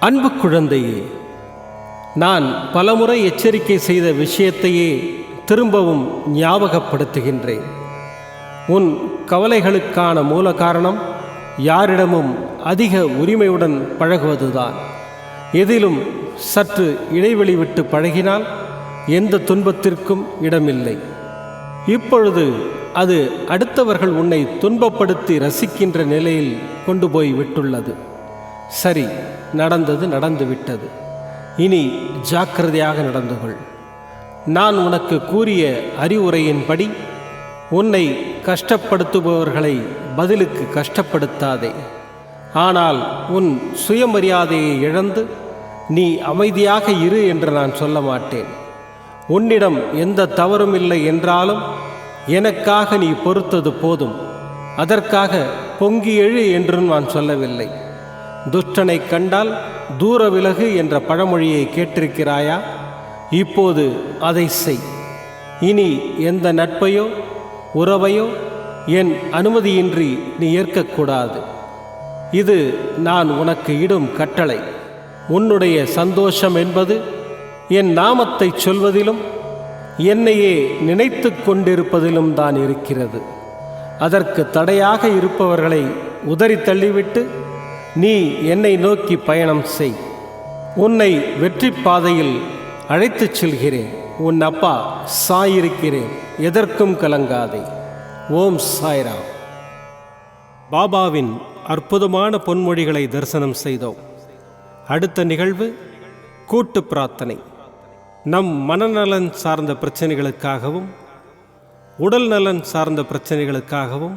அன்பு குழந்தையே நான் பலமுறை எச்சரிக்கை செய்த விஷயத்தையே திரும்பவும் ஞாபகப்படுத்துகின்றேன். உன் கவலைகளுக்கான மூல காரணம் யாரிடமும் அதிக உரிமையுடன் பழகுவதுதான். எதிலும் சற்று இடைவெளி விட்டு பழகினால் எந்த துன்பத்திற்கும் இடமில்லை. இப்பொழுது அது அடுத்தவர்கள் உன்னை துன்பப்படுத்தி ரசிக்கின்ற நிலையில் கொண்டு போய் விட்டுள்ளது. சரி நடந்தது நடந்துவிட்டது. இனி ஜாக்கிரதையாக நடந்து கொள் நான் உனக்கு கூறிய அறிவுரையின்படி உன்னை கஷ்டப்படுத்துபவர்களை பதிலுக்கு கஷ்டப்படுத்தாதே. ஆனால் உன் சுயமரியாதையை இழந்து நீ அமைதியாக இரு என்று நான் சொல்ல மாட்டேன். உன்னிடம் எந்த தவறும் இல்லை என்றாலும் எனக்காக நீ பொறுத்தது போதும். அதற்காக பொங்கி எழு என்றும் நான் சொல்லவில்லை. துஷ்டனை கண்டால் தூர விலகு என்ற பழமொழியை கேட்டிருக்கிறாயா? இப்போது அதை செய். இனி எந்த நட்பையோ உறவையோ என் அனுமதியின்றி நீ ஏற்கக்கூடாது. இது நான் உனக்கு இடும் கட்டளை. உன்னுடைய சந்தோஷம் என்பது என் நாமத்தை சொல்வதிலும் என்னையே நினைத்து கொண்டிருப்பதிலும் தான் இருக்கிறது. அதற்கு தடையாக இருப்பவர்களை உதறி தள்ளிவிட்டு நீ என்னை நோக்கி பயணம் செய். உன்னை வெற்றி பாதையில் அழைத்துச் செல்கிறேன். உன் அப்பா சாயிருக்கிறேன். எதற்கும் கலங்காதே. ஓம் சாய்ராம். பாபாவின் அற்புதமான பொன்மொழிகளை தரிசனம் செய்தோம். அடுத்த நிகழ்வு கூட்டு பிரார்த்தனை. நம் மனநலன் சார்ந்த பிரச்சனைகளுக்காகவும் உடல் நலன் சார்ந்த பிரச்சனைகளுக்காகவும்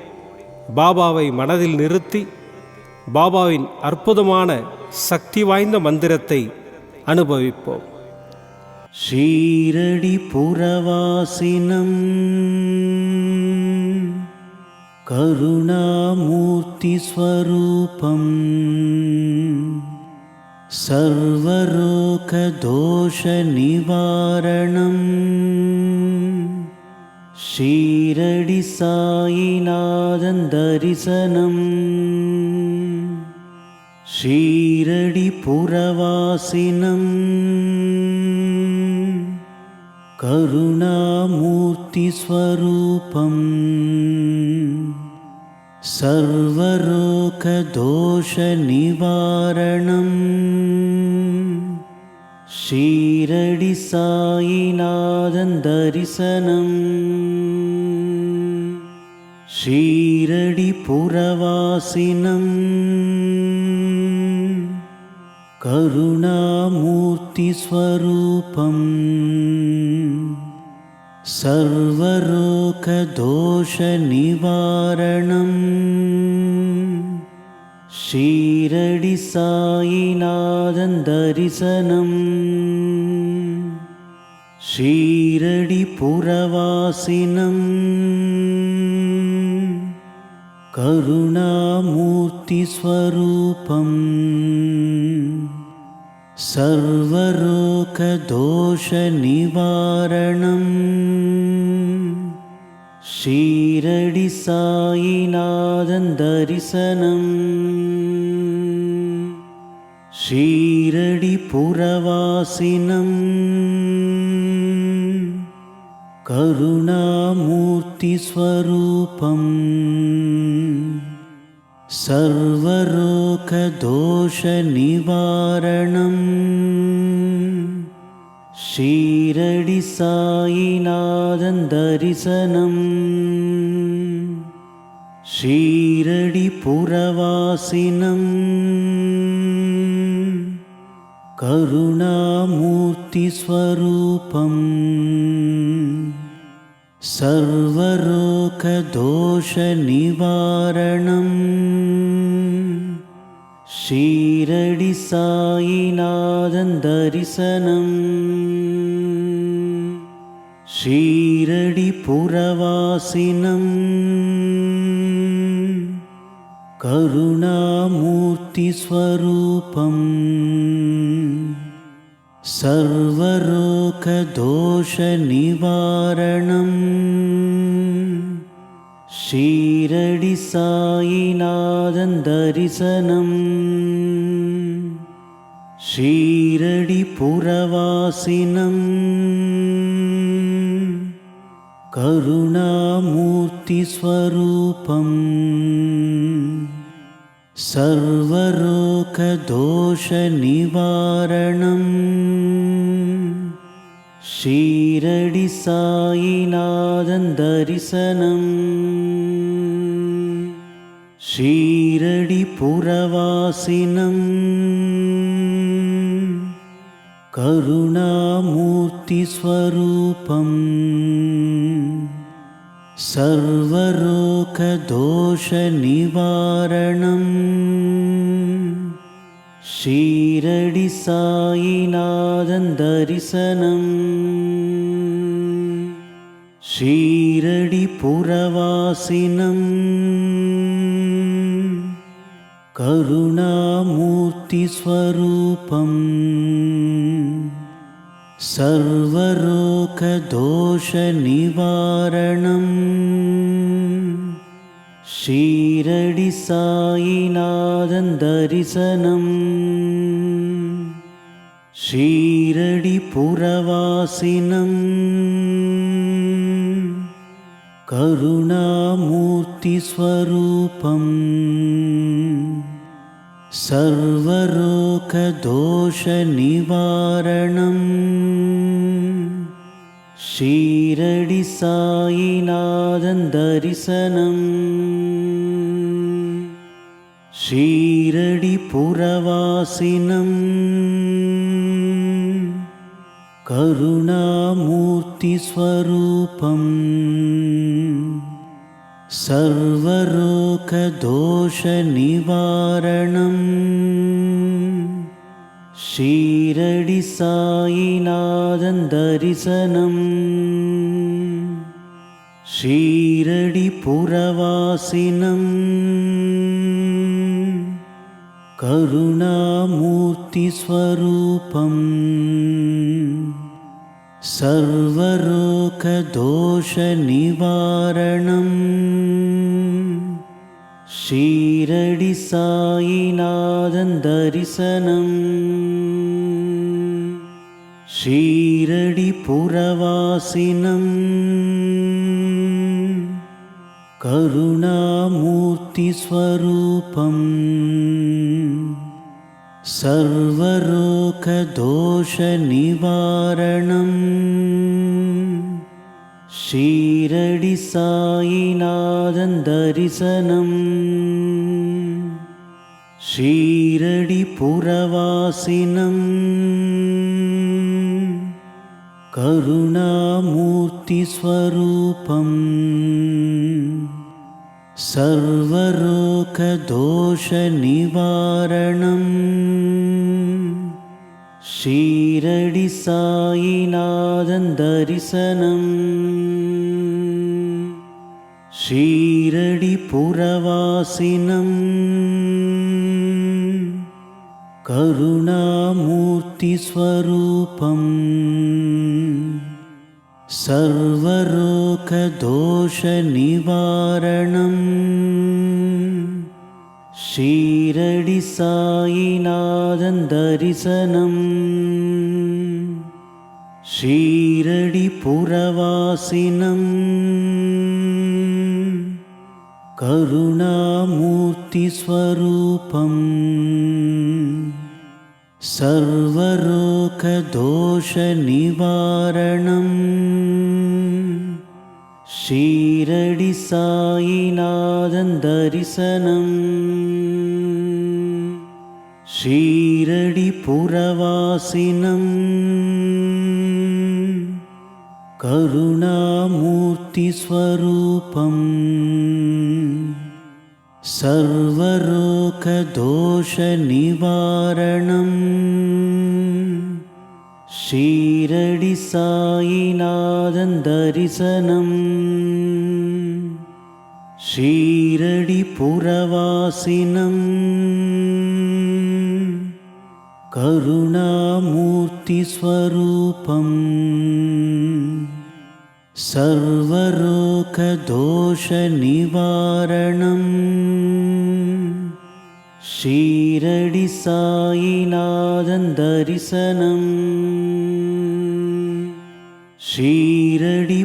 பாபாவை மனதில் நிறுத்தி பாபாவின் அற்புதமான சக்தி வாய்ந்த மந்திரத்தை அனுபவிப்போம் ஷீரடிபுரவாசினம் करुणामूर्तिस्वरूपम् सर्वरोगदोषनिवारणम् ஷீரடிசாயிநாதந்தரிசனம் ஷீரடிபுரவாசினம் करुणामूर्तिस्वरूपम् सर्वरोगदोषनिवारणम् ஷீரடிசாயிநாதந்தரிசனம் ஷீரடிபுரவாசினம் करुणामूर्तिस्वरूपम् सर्वरोगदोषनिवारणम् ஷீரடிசாயிநாதந்தரிசனம் ஷீரடிபுரவாசினம் करुणामूर्तिस्वरूपम् सर्वरोगदोषनिवारणम् ஷீரடிசாயிநாதந்தரிசனம் ஷீரடிபுரவாசினம் करुणामूर्तिस्वरूपम् सर्वरोगदोषनिवारणम् ஷீரடிசாயிநாதந்தரிசனம் ஷீரடிபுரவாசினம் करुणामूर्तिस्वरूपम् सर्वरोगदोषनिवारणम् ஷீரடிசாயிநாதந்தரிசனம் ஷீரடிபுரவாசினம் करुणामूर्तिस्वरूपम् सर्वरोगदोषनिवारणम् ஷீரடிசாயிநாதந்தரிசனம் ஷீரடிபுரவாசினம் करुणामूर्तिस्वरूपम् सर्वरोगदोषनिवारणम् ஷீரடிசாயிநாதந்தரிசனம் ஷீரடிபுரவாசினம் करुणामूर्तिस्वरूपम् सर्वरोगदोषनिवारणम् ஷீரடிசாயிநாதந்தரிசனம் ஷீரடிபுரவாசினம் करुणामूर्तिस्वरूपम् सर्वरोगदोषनिवारणम् ஷீரடிசாயிநாதந்தரிசனம் ஷீரடிபுரவாசினம் करुणामूर्तिस्वरूपम् सर्वरोगदोषनिवारणम् ஷீரடி சாயிநாதன் தரிசனம் ஷீரடி புறவாசினம் கருணாமூர்த்தி ஸ்வரூபம் सर्वरोगदोषनिवारणम् ஷீரடி சாயிநாதன் தரிசனம் ஷீரடி புறவாசினம் கருணாமூர்த்தி ஸ்வரூபம் सर्वरोगदोषनिवारणम् ஷீரடி சாயிநாதன் தரிசனம் ஷீரடி புறவாசினம் கருணாமூர்த்தி ஸ்வரூபம் सर्वरोगदोषनिवारणम् ஷீரடி சாயிநாதன் தரிசனம் ஷீரடி புறவாசினம் கருணாமூர்த்தி ஸ்வரூபம் सर्वरोगदोषनिवारणम् ஷீரடி சாயிநாதன் தரிசனம் ஷீரடி புறவாசினம் கருணாமூர்த்தி ஸ்வரூபம் सर्वरोगदोषनिवारणम् ஷீரடி சாயிநாதன் தரிசனம் ஷீரடி புறவாசினம் கருணாமூர்த்தி ஸ்வரூபம் सर्वरोगदोषनिवारणम् ஷீரடி சாயிநாதன் தரிசனம் ஷீரடி புறவாசினம் கருணாமூர்த்தி ஸ்வரூபம் सर्वरोगदोषनिवारणम् ஷீரடி சாயிநாதன் தரிசனம் ஷீரடி புறவாசினம் கருணாமூர்த்தி ஸ்வரூபம் सर्वरोगदोषनिवारणम् शीरडिपुरवासिनम् करुणामूर्तिस्वरूपम् सर्वरोखदोषनिवारणं शीरडि सायिनादन्दरिशनं श्रीरडिपुरवासिनम् करुणामूर्तिस्वरूपम् सर्वरोकदोषनिवारणम् श्रीरडि शीरडिपुरवासिनम् श्रीरडि करुणामूर्तिस्वरूपम् सर्वरोकदोषनिवारणम् शीरडि शीरडिपुरवासिनम् शीरडि करुणामूर्तिस्वरूपम् सर्वरोखदोषनिवारणम् शीरडि सायिनादन्दरिशनम् शीरडिपुरवासिनम्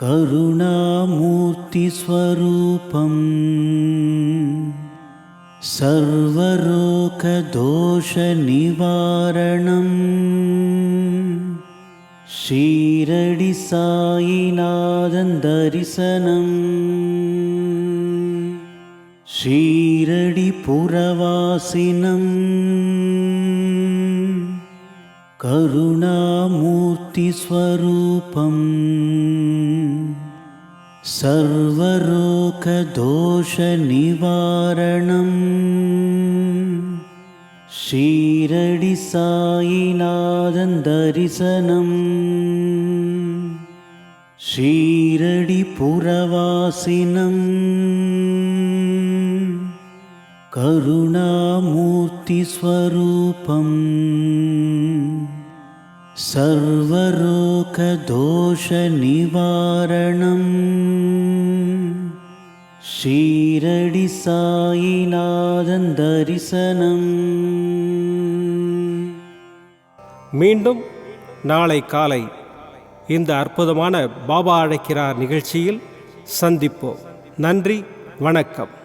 करुणामूर्तिस्वरूपम् सर्वरोकदोषनिवारणम् शीरडि शीरडिपुरवासिनम् शीरडि करुणामूर्तिस्वरूपम् सर्वरोकदोषनिवारणम् शीरडि सायिनादन्दरिशनम् शीरडिपुरवासिनम् करुणामूर्तिस्वरूपम् சாயிநாதன் தரிசனம். மீண்டும் நாளை காலை இந்த அற்புதமான பாபா அழைக்கிறார் நிகழ்ச்சியில் சந்திப்போம். நன்றி வணக்கம்.